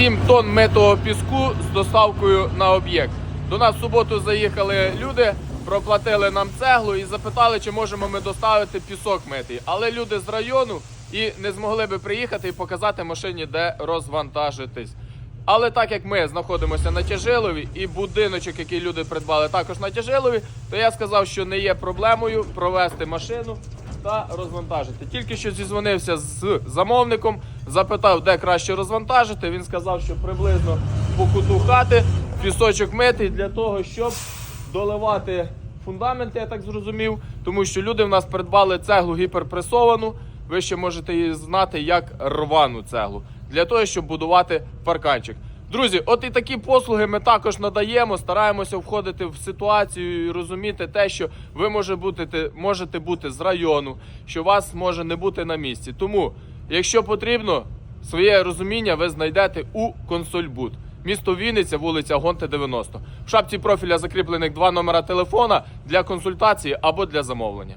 7 тонн митого піску з доставкою на об'єкт. До нас в суботу заїхали люди, проплатили нам цеглу і запитали, чи можемо ми доставити пісок митий. Але люди з району і не змогли би приїхати і показати машині, де розвантажитись. Але так як ми знаходимося на Тяжилові і будиночок, який люди придбали, також на Тяжилові, то я сказав, що не є проблемою провести машину та розвантажити. Тільки що зізвонився з замовником, запитав, де краще розвантажити. Він сказав, що приблизно по куту хати пісочок митий для того, щоб доливати фундамент, я так зрозумів, тому що люди в нас придбали цеглу гіперпресовану. Ви ще можете її знати як рвану цеглу для того, щоб будувати парканчик. Друзі, от і такі послуги ми також надаємо. Стараємося входити в ситуацію і розуміти те, що ви може бути, можете бути з району, що вас може не бути на місці. Тому, якщо потрібно, своє розуміння ви знайдете у консольбуд. Місто Вінниця, вулиця Гонте 90. В шапці профіля закріплених два номера телефона для консультації або для замовлення.